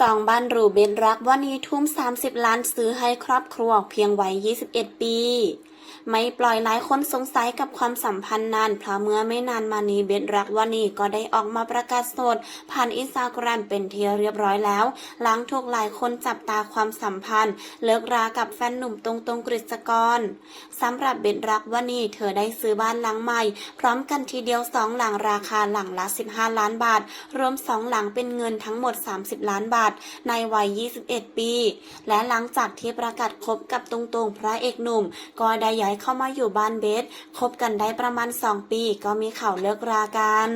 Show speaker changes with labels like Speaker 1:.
Speaker 1: สองบ้านหรูเบนรักวันนี้ทุ่ม 30 ล้านซื้อให้ครอบครัวเพียงวัย 21 ปี ไม่ปล่อยหลายคนสงสัยกับความสัมพันธ์นานเพราะเมื่อไม่นานมานี้เบนรักวันนี้ก็ได้ออกมาประกาศโสด ผ่านอินสตาแกรมเป็นที่เรียบร้อยแล้ว หลังถูกหลายคนจับตาความสัมพันธ์ เลิกรากับแฟนหนุ่มตรงตรงกฤษกรสำหรับเบนรักวันนี้เธอได้ซื้อบ้านหลังใหม่ พร้อมกันทีเดียวสองหลังราคาหลังละ 15 ล้านบาท รวมสองหลังเป็นเงินทั้งหมด 30 ล้านบาท ในวัย 21 ปี และหลังจากที่ประกาศคบกับตรงตรงพระเอกหนุ่มก็ได้ย้ายเข้ามาอยู่บ้านเบสคบกันได้ประมาณ 2 ปีก็มีข่าวเลิกรากัน